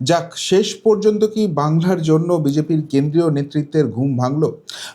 যাক, শেষ পর্যন্ত কি বাংলার জন্য বিজেপির কেন্দ্রীয় নেতৃত্বের ঘুম ভাঙল?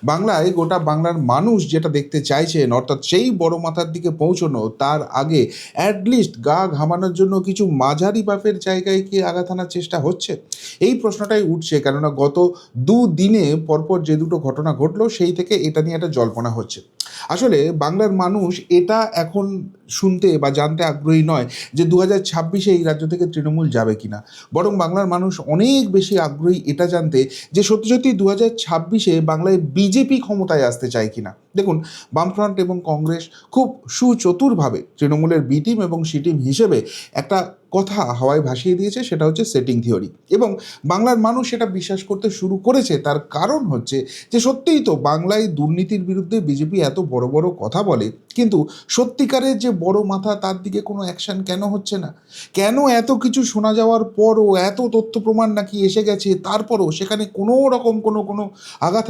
বাংলায় গোটা বাংলার মানুষ যেটা দেখতে চাইছেন, অর্থাৎ সেই বড় মাথার দিকে পৌঁছনো, তার আগে অ্যাটলিস্ট গা ঘামানোর জন্য কিছু মাঝারি বাপের জায়গায় কি আঘাত আনার চেষ্টা হচ্ছে? এই প্রশ্নটাই উঠছে, কেননা গত দুদিনে পরপর যে দুটো ঘটনা ঘটলো, সেই থেকে এটা নিয়ে একটা জল্পনা হচ্ছে। আসলে বাংলার মানুষ এটা এখন শুনতে বা জানতে আগ্রহী নয় যে দু হাজার ছাব্বিশে এই রাজ্য থেকে তৃণমূল যাবে কি না বরং বাংলার মানুষ অনেক বেশি আগ্রহী এটা জানতে যে সত্যি সত্যি দু হাজার ছাব্বিশে বাংলায় বিজেপি ক্ষমতায় আসতে চায় কিনা। দেখুন, বামফ্রন্ট এবং কংগ্রেস খুব সুচতুরভাবে তৃণমূলের বি টিম এবং সি টিম হিসেবে একটা কথা হাওয়ায় ভাসিয়ে দিয়েছে, সেটা হচ্ছে সেটিং থিওরি এবং বাংলার মানুষ সেটা বিশ্বাস করতে শুরু করেছে, তার কারণ হচ্ছে যে সত্যিই তো বাংলায় দুর্নীতির বিরুদ্ধে বিজেপি এত বড় বড় কথা বলে, কিন্তু সত্যিকারের যে বড় মাথা তার দিকে কোনো অ্যাকশন কেন হচ্ছে না? কেন এত কিছু শোনা যাওয়ার পরও এত তথ্য প্রমাণ নাকি এসে গেছে, তারপরও সেখানে কোনো রকম কোনো কোনো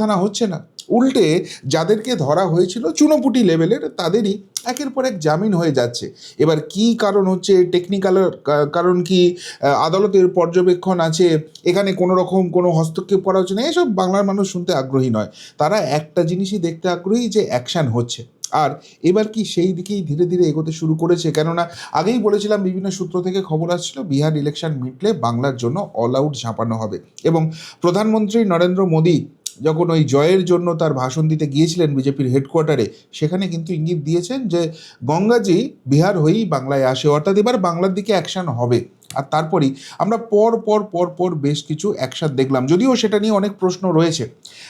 আনা হচ্ছে না? উল্টে যাদেরকে ধরা হয়েছিল চুনোপুটি লেভেলের, তাদেরই একের পর এক জামিন হয়ে যাচ্ছে। এবার কি কারণ হচ্ছে? টেকনিক্যাল কারণ কি? আদালতের পর্যবেক্ষণ আছে, এখানে কোনো রকম কোনো হস্তক্ষেপ করা হচ্ছে না, এসব বাংলার মানুষ শুনতে আগ্রহী নয়। তারা একটা জিনিসই দেখতে আগ্রহী যে অ্যাকশন হচ্ছে। আর এবার কি সেই দিকেই ধীরে ধীরে এগোতে শুরু করেছে? কেননা আগেই বলেছিলাম, বিভিন্ন সূত্র থেকে খবর আসছিল, বিহার ইলেকশন মিটলে বাংলার জন্য অল আউট ঝাঁপানো হবে। এবং প্রধানমন্ত্রী নরেন্দ্র মোদী যখন ওই জয়ের জন্য তার ভাষণ দিতে গিয়েছিলেন বিজেপির হেডকোয়ার্টারে, সেখানে কিন্তু ইঙ্গিত দিয়েছেন যে গঙ্গাজি বিহার হয়েই বাংলায় আসে, অর্থাৎ এবার বাংলার দিকে অ্যাকশন হবে। আর তারপরই আমরা পর পর পর পর বেশ কিছু অ্যাকশন দেখলাম। যদিও সেটা নিয়ে অনেক প্রশ্ন রয়েছে।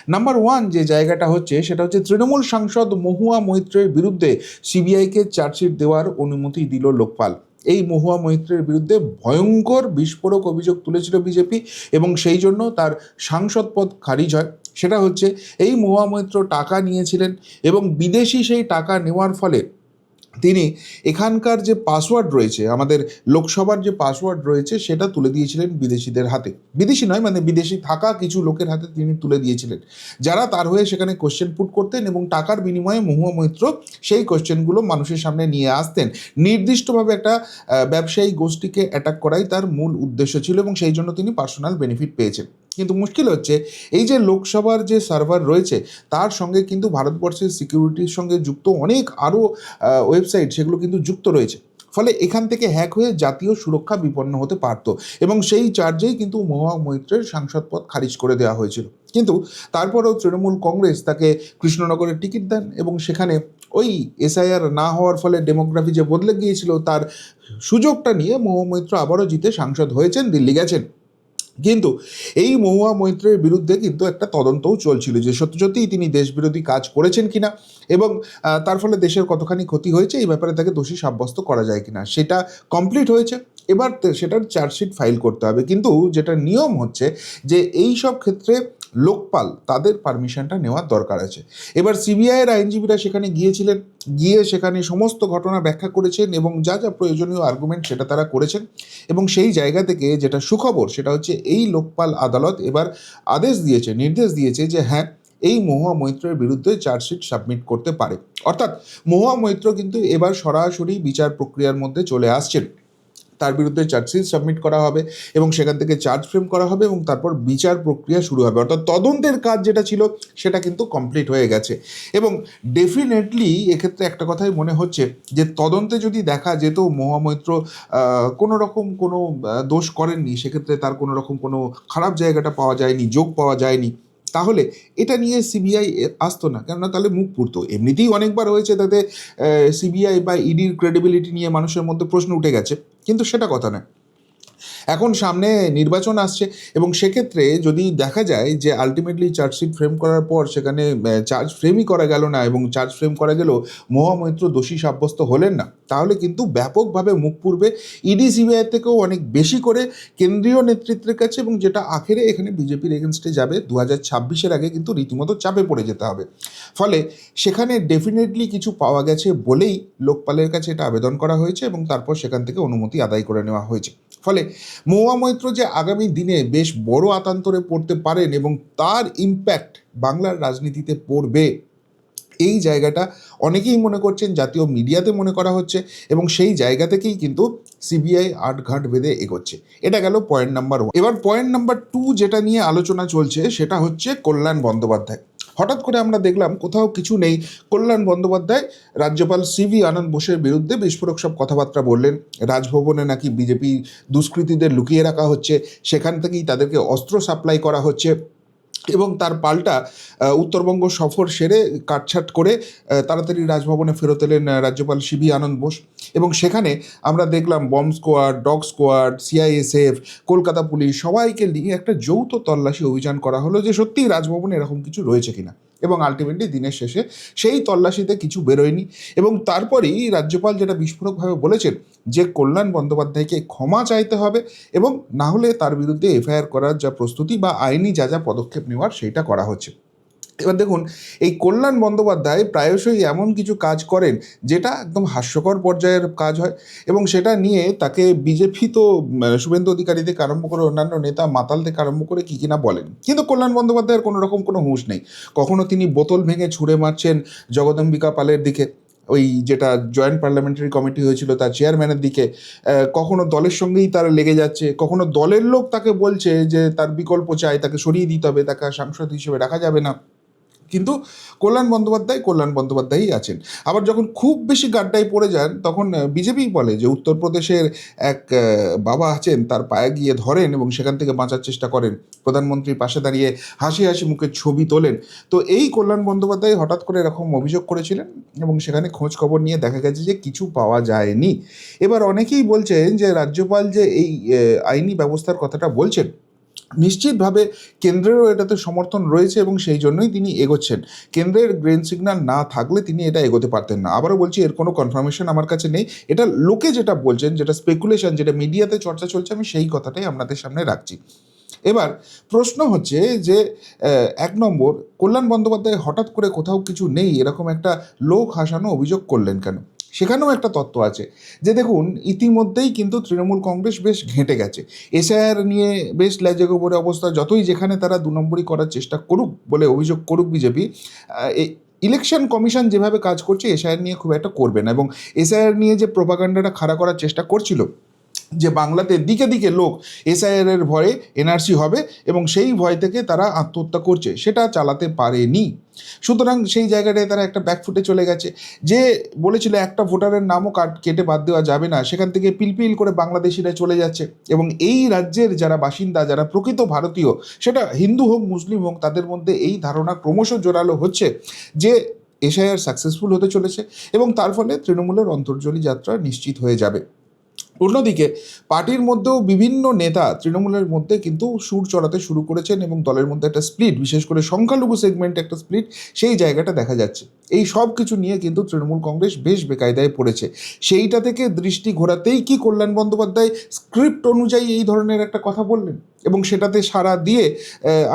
নাম্বার ওয়ান যে জায়গাটা হচ্ছে, সেটা হচ্ছে তৃণমূল সাংসদ মহুয়া মৈত্রের বিরুদ্ধে সিবিআইকে চার্জশিট দেওয়ার অনুমতি দিল লোকপাল। এই মহুয়া মৈত্রের বিরুদ্ধে ভয়ঙ্কর বিস্ফোরক অভিযোগ তুলেছিল বিজেপি এবং সেই জন্য তার সাংসদ পদ খারিজ হয়। সেটা হচ্ছে এই মহামৈত্র টাকা নিয়েছিলেন এবং বিদেশি সেই টাকা নেওয়ার ফলে তিনি এখানকার যে পাসওয়ার্ড রয়েছে, আমাদের লোকসভার যে পাসওয়ার্ড রয়েছে সেটা তুলে দিয়েছিলেন বিদেশিদের হাতে। বিদেশি নয় মানে বিদেশি থাকা কিছু লোকের হাতে তিনি তুলে দিয়েছিলেন। যারা তার হয়ে সেখানে কোশ্চেন পুট করতেন এবং টাকার বিনিময়ে মহুয়া মৈত্র সেই কোশ্চেনগুলো মানুষের সামনে নিয়ে আসতেন। নির্দিষ্টভাবে একটা ব্যবসায়ী গোষ্ঠীকে অ্যাটাক করাই তার মূল উদ্দেশ্য ছিল এবং সেই জন্য তিনি পার্সোনাল বেনিফিট পেয়েছেন। কিন্তু মুশকিল হচ্ছে, এই যে লোকসভার যে সার্ভার রয়েছে, তার সঙ্গে কিন্তু ভারতবর্ষের সিকিউরিটির সঙ্গে যুক্ত অনেক আরও ওয়েবসাইট সেগুলো কিন্তু যুক্ত রয়েছে। ফলে এখান থেকে হ্যাক হয়ে জাতীয় সুরক্ষা বিপন্ন হতে পারত এবং সেই চার্জেই কিন্তু মহুয়া মৈত্রের সাংসদ পদ খারিজ করে দেওয়া হয়েছিল। কিন্তু তারপরেও তৃণমূল কংগ্রেস তাকে কৃষ্ণনগরের টিকিট দেন এবং সেখানে ওই এসআইআর না হওয়ার ফলে ডেমোগ্রাফি যে বদলে গিয়েছিল, তার সুযোগটা নিয়ে মহুয়া মৈত্র আবারও জিতে সাংসদ হয়েছেন, দিল্লি গেছেন। কিন্তু এই মহুয়া মৈত্রের বিরুদ্ধে কিন্তু একটা তদন্তও চলছিল যে সত্যি সত্যিই তিনি দেশবিরোধী কাজ করেছেন কিনা এবং তার ফলে দেশের কতখানি ক্ষতি হয়েছে এই ব্যাপারে তাকে দোষী সাব্যস্ত করা যায় কিনা সেটা কমপ্লিট হয়েছে। এবার সেটার চার্জশিট ফাইল করতে হবে। কিন্তু যেটা নিয়ম হচ্ছে যে এই সব ক্ষেত্রে লোকপাল, তাদের পারমিশনটা নেওয়ার দরকার আছে। এবার সিবিআইয়ের আইনজীবীরা সেখানে গিয়েছিলেন, গিয়ে সেখানে সমস্ত ঘটনা ব্যাখ্যা করেছেন এবং যা যা প্রয়োজনীয় আর্গুমেন্ট সেটা তারা করেছেন এবং সেই জায়গা থেকে যেটা সুখবর সেটা হচ্ছে এই লোকপাল আদালত এবার আদেশ দিয়েছে, নির্দেশ দিয়েছে যে হ্যাঁ এই মহুয়া মৈত্রের বিরুদ্ধে চার্জশিট সাবমিট করতে পারে। অর্থাৎ মহুয়া মৈত্র কিন্তু এবার সরাসরি বিচার প্রক্রিয়ার মধ্যে চলে আসছেন। তার বিরুদ্ধে চার্জশিট সাবমিট করা হবে এবং সেখান থেকে চার্জ ফ্রেম করা হবে এবং তারপর বিচার প্রক্রিয়া শুরু হবে। অর্থাৎ তদন্তের কাজ যেটা ছিল, সেটা কিন্তু কমপ্লিট হয়ে গেছে। এবং ডেফিনেটলি এক্ষেত্রে একটা কথাই মনে হচ্ছে যে, তদন্তে যদি দেখা যেত মহামৈত্র কোনো রকম কোনো দোষ করেননি, সেক্ষেত্রে তার কোনো রকম কোনো খারাপ জায়গাটা পাওয়া যায়নি, যোগ পাওয়া যায়নি। তাহলে এটা নিয়ে সিবিআই আসতো না। কেননা তাহলে মুখ পুরতো এমনিতেই অনেকবার হয়েছে তাতে সিবিআই বা ইডির ক্রেডিবিলিটি নিয়ে মানুষের মধ্যে প্রশ্ন উঠে গেছে। কিন্তু সেটা কথা নয়। এখন সামনে নির্বাচন আসছে এবং সেক্ষেত্রে যদি দেখা যায় যে আলটিমেটলি চার্জশিট ফ্রেম করার পর সেখানে চার্জ ফ্রেমই করা গেল না এবং চার্জ ফ্রেম করা গেলেও মহামৈত্র দোষী সাব্যস্ত হলেন না, তাহলে কিন্তু ব্যাপকভাবে মুখ পূর্বে ইডি সিবিআই থেকেও অনেক বেশি করে কেন্দ্রীয় নেতৃত্বের কাছে এবং যেটা আখেরে এখানে বিজেপির এগেনস্টে যাবে দু হাজার ছাব্বিশের আগে কিন্তু রীতিমতো চাপে পড়ে যেতে হবে। ফলে সেখানে ডেফিনেটলি কিছু পাওয়া গেছে বলেই লোকপালের কাছে এটা আবেদন করা হয়েছে এবং তারপর সেখান থেকে অনুমতি আদায় করে নেওয়া হয়েছে। ফলে মহুয়া মৈত্র যে আগামী দিনে বেশ বড় আতান্তরে পড়তে পারেন এবং তার ইম্প্যাক্ট বাংলার রাজনীতিতে পড়বে। এই জায়গাটা অনেকেই মনে করছেন, জাতীয় মিডিয়াতে মনে করা হচ্ছে এবং সেই জায়গা থেকেই কিন্তু সিবিআই আটঘাট বেঁধে এগোচ্ছে। এটা গেল পয়েন্ট নাম্বার ওয়ান এবার পয়েন্ট নাম্বার টু যেটা নিয়ে আলোচনা চলছে সেটা হচ্ছে কল্যাণ বন্দ্যোপাধ্যায়। হঠাৎ করে আমরা দেখলাম কোথাও কিছু নেই। কল্যাণ বন্দ্যোপাধ্যায়, রাজ্যপাল সি ভি আনন্দ বোসের বিরুদ্ধে বিস্ফোরক সব কথাবার্তা বললেন। রাজভবনে নাকি বিজেপি দুষ্কৃতীদের লুকিয়ে রাখা হচ্ছে, সেখান থেকেই তাদেরকে অস্ত্র সাপ্লাই করা হচ্ছে। এবং তার পাল্টা উত্তরবঙ্গ সফর সেরে কাটছাট করে তাড়াতাড়ি রাজভবনে ফেরত এলেন রাজ্যপাল সিবি আনন্দ বোস। এবং সেখানে আমরা দেখলাম bomb squad, dog squad CISF Kolkata police, সবাইকে নিয়ে একটা যৌথ তল্লাশি অভিযান করা হলো যে সত্যিই রাজভবনে এরকম কিছু রয়েছে কিনা। এবং আলটিমেটলি দিনের শেষে সেই তল্লাশিতে কিছু বেরোয়নি। এবং তারপরেই রাজ্যপাল যেটা বিস্ফোরকভাবে বলেছেন যে কল্যাণ বন্দ্যোপাধ্যায়কে ক্ষমা চাইতে হবে এবং না হলে তার বিরুদ্ধে এফআইআর করার যা প্রস্তুতি বা আইনি যা যা পদক্ষেপ নেওয়ার সেইটা করা হচ্ছে। এবার দেখুন, এই কল্যাণ বন্দ্যোপাধ্যায় প্রায়শই এমন কিছু কাজ করেন যেটা একদম হাস্যকর পর্যায়ের কাজ হয় এবং সেটা নিয়ে তাকে বিজেপি তো শুভেন্দু অধিকারী থেকে আরম্ভ করে অন্যান্য নেতা মাতাল থেকে আরম্ভ করে কী কী কিনা বলেন। কিন্তু কল্যাণ বন্দ্যোপাধ্যায়ের কোনো রকম কোনো হুঁশ নেই। কখনো তিনি বোতল ভেঙে ছুঁড়ে মারছেন জগদম্বিকা পালের দিকে, ওই যেটা জয়েন্ট পার্লামেন্টারি কমিটি হয়েছিল তার চেয়ারম্যানের দিকে কখনো দলের সঙ্গেই তারা লেগে যাচ্ছে, কখনো দলের লোক তাকে বলছে যে তার বিকল্প চাই, তাকে সরিয়ে দিতে হবে, তাকে সাংসদ হিসেবে রাখা যাবে না। কিন্তু কল্যাণ বন্দ্যোপাধ্যায় কল্যাণ বন্দ্যোপাধ্যায়ই আছেন। আবার যখন খুব বেশি গাড্ডায় পড়ে যান, তখন বিজেপি বলে যে উত্তরপ্রদেশের এক বাবা আছেন, তার পায়ে গিয়ে ধরেন এবং সেখান থেকে বাঁচার চেষ্টা করেন। প্রধানমন্ত্রীর পাশে দাঁড়িয়ে হাসি হাসি মুখে ছবি তোলেন। তো এই কল্যাণ বন্দ্যোপাধ্যায় হঠাৎ করে এরকম অভিযোগ করেছিলেন এবং সেখানে খোঁজ খবর নিয়ে দেখা গেছে যে কিছু পাওয়া যায়নি। এবার অনেকেই বলছেন যে রাজ্যপাল যে এই আইনি ব্যবস্থার কথাটা বলছেন নিশ্চিতভাবে কেন্দ্রেরও এটাতে সমর্থন রয়েছে এবং সেই জন্যই তিনি এগোচ্ছেন। কেন্দ্রের গ্রেন সিগন্যাল না থাকলে তিনি এটা এগোতে পারতেন না। আবারও বলছি, এর কোনো কনফার্মেশন আমার কাছে নেই। এটা লোকে যেটা বলছেন, যেটা স্পেকুলেশন যেটা মিডিয়াতে চর্চা চলছে, আমি সেই কথাটাই আপনাদের সামনে রাখছি। এবার প্রশ্ন হচ্ছে যে এক নম্বর, কল্যাণ বন্দ্যোপাধ্যায় হঠাৎ করে কোথাও কিছু নেই, এরকম একটা লোক হাসানো অভিযোগ করলেন কেন? সেখানেও একটা তত্ত্ব আছে যে দেখুন, ইতিমধ্যেই কিন্তু তৃণমূল কংগ্রেস বেশ ঘেঁটে গেছে। এসআইআর নিয়ে বেশ ল্যাজে গোবরে অবস্থা, যতই যেখানে তারা দু নম্বরই করার চেষ্টা করুক বলে অভিযোগ করুক বিজেপি ইলেকশন কমিশন যেভাবে কাজ করছে এসআইআর নিয়ে খুব একটা করবে না। এবং এসআইআর নিয়ে যে প্রোপাগান্ডাটা খাড়া করার চেষ্টা করছিল যে বাংলাতে দিকে দিকে লোক এসআইআর এর ভয়ে এনআরসি হবে এবং সেই ভয় থেকে তারা আত্মহত্যা করছে, সেটা চালাতে পারেনি। সুতরাং সেই জায়গাটায় তারা একটা ব্যাকফুটে চলে গেছে। যে বলেছিল একটা ভোটারের নামও কাট, কেটে বাদ দেওয়া যাবে না, সেখান থেকে পিলপিল করে বাংলাদেশিরা চলে যাচ্ছে এবং এই রাজ্যের যারা বাসিন্দা, যারা প্রকৃত ভারতীয়, সেটা হিন্দু হোক, মুসলিম হোক, তাদের মধ্যে এই ধারণা ক্রমশ জোরালো হচ্ছে যে এশায়ার সাকসেসফুল হতে চলেছে এবং তার ফলে তৃণমূলের অন্তর্জলী যাত্রা নিশ্চিত হয়ে যাবে। অন্যদিকে পার্টির মধ্যেও বিভিন্ন নেতা তৃণমূলের মধ্যে কিন্তু সুর চড়াতে শুরু করেছেন এবং দলের মধ্যে একটা স্প্লিট বিশেষ করে সংখ্যালঘু সেগমেন্টে একটা স্প্লিট সেই জায়গাটা দেখা যাচ্ছে। এই সব কিছু নিয়ে কিন্তু তৃণমূল কংগ্রেস বেশ বেকায়দায় পড়েছে। সেইটা থেকে দৃষ্টি ঘোরাতেই কি কল্যাণ বন্দ্যোপাধ্যায় স্ক্রিপ্ট অনুযায়ী এই ধরনের একটা কথা বললেন? এবং সেটাতে সারা দিয়ে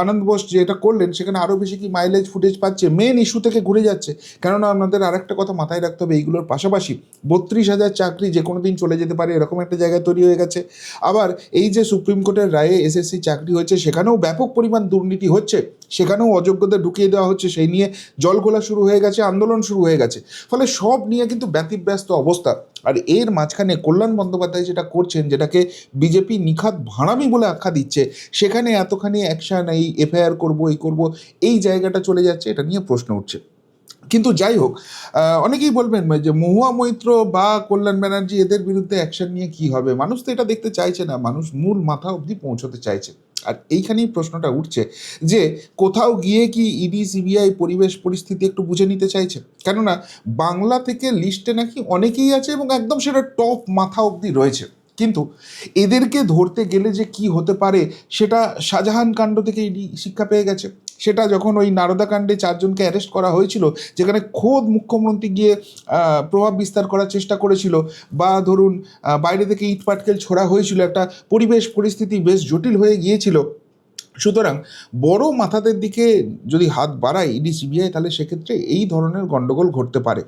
আনন্দ বোস যেটা করলেন, সেখানে আরও বেশি কি মাইলেজ ফুটেজ পাচ্ছে। মেন ইস্যু থেকে ঘুরে যাচ্ছে। কেননা আপনাদের আরেকটা কথা মাথায় রাখতে হবে, এইগুলোর পাশাপাশি বত্রিশ হাজার চাকরি যে কোনো দিন চলে যেতে পারে, এরকম একটা জায়গায় তৈরি হয়ে গেছে। আবার এই যে সুপ্রিম কোর্টের রায়ে এসএসসি চাকরি হয়েছে, সেখানেও ব্যাপক পরিমাণ দুর্নীতি হচ্ছে, সেখানেও অযোগ্যদের ঢুকিয়ে দেওয়া হচ্ছে, সেই নিয়ে জল জলগোলা শুরু হয়ে গেছে, আন্দোলন শুরু হয়ে গেছে। ফলে সব নিয়ে কিন্তু ব্যতিব্যস্ত অবস্থা। আর এর মাঝখানে কল্যাণ বন্দ্যোপাধ্যায় যেটা করছেন, যেটাকে বিজেপি নিখাত ভাড়ামি বলে আখ্যা দিচ্ছে, সেখানে এতখানি অ্যাকশন এই এফআইআর করব, এই করব, এই জায়গাটা চলে যাচ্ছে, এটা নিয়ে প্রশ্ন উঠছে। কিন্তু যাই হোক অনেকেই বলবেন যে মহুয়া মৈত্র বা কল্যাণ ব্যানার্জি, এদের বিরুদ্ধে অ্যাকশন নিয়ে কি হবে? মানুষ তো এটা দেখতে চাইছে না, মানুষ মূল মাথা অবধি পৌঁছতে চাইছে। আর এইখানেই প্রশ্নটা উঠছে যে কোথাও গিয়ে কি ইডি সিবিআই পরিবেশ পরিস্থিতি একটু বুঝে নিতে চাইছে? কেননা বাংলা থেকে লিস্টে নাকি অনেকেই আছে এবং একদম সেটা টপ মাথা অবধি রয়েছে। কিন্তু এদেরকে ধরতে গেলে যে কি হতে পারে, সেটা শাহজাহান কাণ্ড থেকে ইডি শিক্ষা পেয়ে গেছে। সেটা যখন ওই নারদা কাণ্ডে চারজনকে অ্যারেস্ট করা হয়েছিল, যেখানে খোদ মুখ্যমন্ত্রী গিয়ে প্রভাব বিস্তার করার চেষ্টা করেছিল, বা ধরুন বাইরে থেকে ইট পাটকেল ছোড়া হয়েছিল, একটা পরিবেশ পরিস্থিতি বেশ জটিল হয়ে গিয়েছিল। সুতরাং বড় মাথাদের দিকে যদি হাত বাড়ায় ইডি, সিবিআই, তাহলে সেক্ষেত্রে এই ধরনের গণ্ডগোল ঘটতে পারে।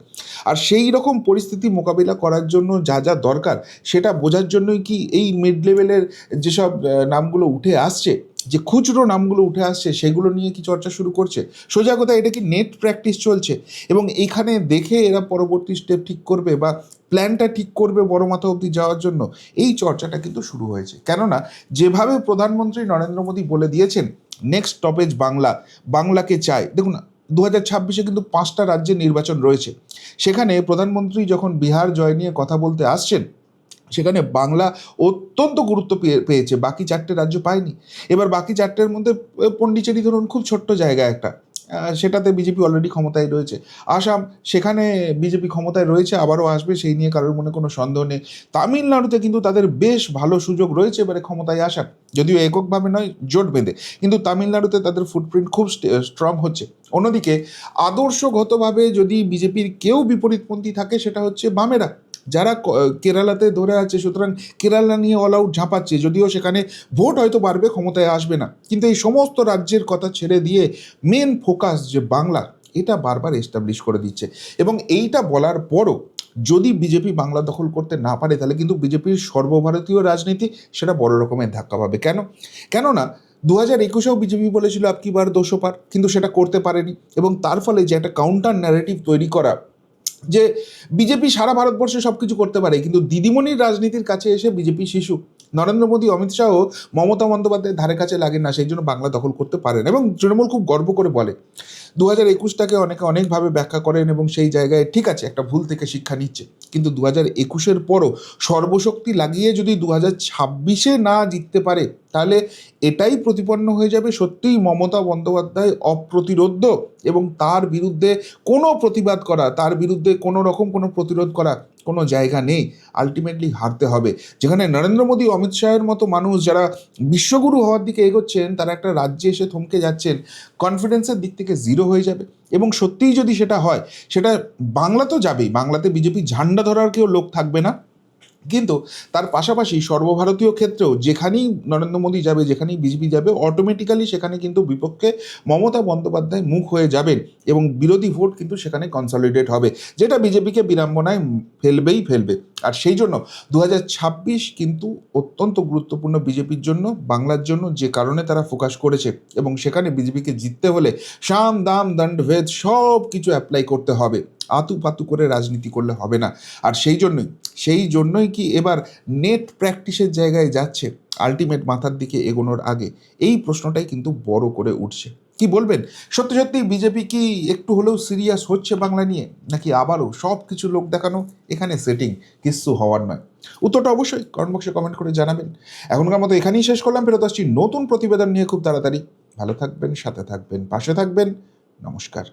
আর সেই রকম পরিস্থিতি মোকাবিলা করার জন্য যা যা দরকার, সেটা বোঝার জন্যই কি এই মিড লেভেলের যেসব নামগুলো উঠে আসছে যে খুচরো নামগুলো উঠে আসছে, সেগুলো নিয়ে কি চর্চা শুরু করছে? সোজা কথা, এটা কি নেট প্র্যাকটিস চলছে? এবং এখানে দেখে এরা পরবর্তী স্টেপ ঠিক করবে বা প্ল্যানটা ঠিক করবে বড় মাথা অবধি যাওয়ার জন্য, এই চর্চাটা কিন্তু শুরু হয়েছে। কেননা, যেভাবে প্রধানমন্ত্রী নরেন্দ্র মোদী বলে দিয়েছেন নেক্সট স্টপেজ বাংলা, বাংলাকে চাই। দেখুন দু হাজার ছাব্বিশে কিন্তু পাঁচটা রাজ্যে নির্বাচন রয়েছে। সেখানে প্রধানমন্ত্রী যখন বিহার জয় নিয়ে কথা বলতে আসছেন সেখানে বাংলা অত্যন্ত গুরুত্ব পেয়ে- পেয়েছে। বাকি চারটে রাজ্য পায়নি। এবার বাকি চারটের মধ্যে আহ, পন্ডিচেরি ধরুন খুব ছোট্ট জায়গা একটা। সেটাতে বিজেপি অলরেডি ক্ষমতায় রয়েছে। আসাম সেখানে বিজেপি ক্ষমতায় রয়েছে আবারও আসবে সেই নিয়ে কারোর মনে কোনো সন্দেহ নেই। তামিলনাড়ুতে কিন্তু তাদের বেশ ভালো সুযোগ রয়েছে এবারে ক্ষমতায় আসার। যদিও এককভাবে নয় জোট বেঁধে। কিন্তু তামিলনাড়ুতে তাদের ফুটপ্রিন্ট খুব স্ট্রং হচ্ছে। অন্যদিকে আদর্শগতভাবে যদি বিজেপির কেউ বিপরীতপন্থী থাকে সেটা হচ্ছে বামেরা। যারা কেরালাতে ধরে আছে, সুতরাং কেরালা নিয়ে অল আউট ঝাঁপাচ্ছে, যদিও সেখানে ভোট হয়তো বাড়বে, ক্ষমতায় আসবে না। কিন্তু এই সমস্ত রাজ্যের কথা ছেড়ে দিয়ে মেন ফোকাস যে বাংলা, এটা বারবার এস্টাবলিশ করে দিচ্ছে। এবং এইটা বলার পরও যদি বিজেপি বাংলা দখল করতে না পারে, তাহলে কিন্তু বিজেপির সর্বভারতীয় রাজনীতি সেটা বড় রকমের ধাক্কা পাবে। কেন? কেননা দু হাজার একুশেও বিজেপি বলেছিল, আপকি বার দোষো পার। কিন্তু সেটা করতে পারেনি। এবং তার ফলে যে একটা কাউন্টার ন্যারেটিভ তৈরি করা যে বিজেপি সারা ভারতবর্ষে সব কিছু করতে পারে, কিন্তু দিদিমণির রাজনীতির কাছে এসে বিজেপি শিশু। নরেন্দ্র মোদী, অমিত শাহ মমতা বন্দ্যোপাধ্যায়ের ধারে কাছে লাগে না, সেই জন্য বাংলা দখল করতে পারেন এবং তৃণমূল খুব গর্ব করে বলে দু হাজার একুশটাকে অনেকে অনেকভাবে ব্যাখ্যা করেন এবং সেই জায়গায় ঠিক আছে, একটা ভুল থেকে শিক্ষা নিচ্ছে, কিন্তু দু হাজার একুশের পরও সর্বশক্তি লাগিয়ে যদি দু হাজার ছাব্বিশে না জিততে পারে তাহলে এটাই প্রতিপন্ন হয়ে যাবে সত্যিই মমতা বন্দ্যোপাধ্যায় অপ্রতিরোধ্য এবং তার বিরুদ্ধে কোনো প্রতিবাদ করা, তার বিরুদ্ধে কোনো রকম কোনো প্রতিরোধ করা কোনো জায়গা নেই। আলটিমেটলি হারতে হবে। যেখানে নরেন্দ্র মোদী, অমিত শাহের মতো মানুষ যারা বিশ্বগুরু হওয়ার দিকে এগোচ্ছেন, তারা একটা রাজ্যে এসে থমকে যাচ্ছেন কনফিডেন্সের দিক থেকে জিরো হয়ে যাবে। এবং সত্যিই যদি সেটা হয়, সেটা বাংলা তো যাবেই। বাংলাতে বিজেপি ঝান্ডা ধরার কেউ লোক থাকবে না। কিন্তু তার পাশাপাশি সর্বভারতীয় ক্ষেত্রেও যেখানেই নরেন্দ্র মোদী যাবে, যেখানেই বিজেপি যাবে অটোমেটিক্যালি সেখানে কিন্তু বিপক্ষে মমতা বন্দ্যোপাধ্যায় মুখ হয়ে যাবেন এবং বিরোধী ভোট কিন্তু সেখানে কনসলিডেট হবে, যেটা বিজেপিকে বিড়ম্বনায় ফেলবেই ফেলবে। আর সেই জন্য দু হাজার ছাব্বিশ কিন্তু অত্যন্ত গুরুত্বপূর্ণ বিজেপির জন্য, বাংলার জন্য যে কারণে তারা ফোকাস করেছে এবং সেখানে বিজেপিকে জিততে হলে সাম, দাম, দণ্ড, ভেদ সব কিছু অ্যাপ্লাই করতে হবে। আতু পাতু করে রাজনীতি করলে হবে না। আর সেই জন্যই সেই জন্যই কি এবার নেট প্র্যাকটিসের জায়গায় যাচ্ছে আলটিমেট মাথার দিকে এগোনোর আগে? এই প্রশ্নটাই কিন্তু বড় করে উঠছে। কি বলবেন? সত্যি সত্যি বিজেপি কি একটু হলেও সিরিয়াস হচ্ছে বাংলা নিয়ে? নাকি আবারও সব কিছু লোক দেখানো? এখানে সেটিং কিচ্ছু হওয়ার নয়। উত্তরটা অবশ্যই কমেন্ট বক্সে কমেন্ট করে জানাবেন। এখনকার মতো এখানেই শেষ করলাম। ফেরত আসছি নতুন প্রতিবেদন নিয়ে খুব তাড়াতাড়ি। ভালো থাকবেন, সাথে থাকবেন, পাশে থাকবেন। নমস্কার।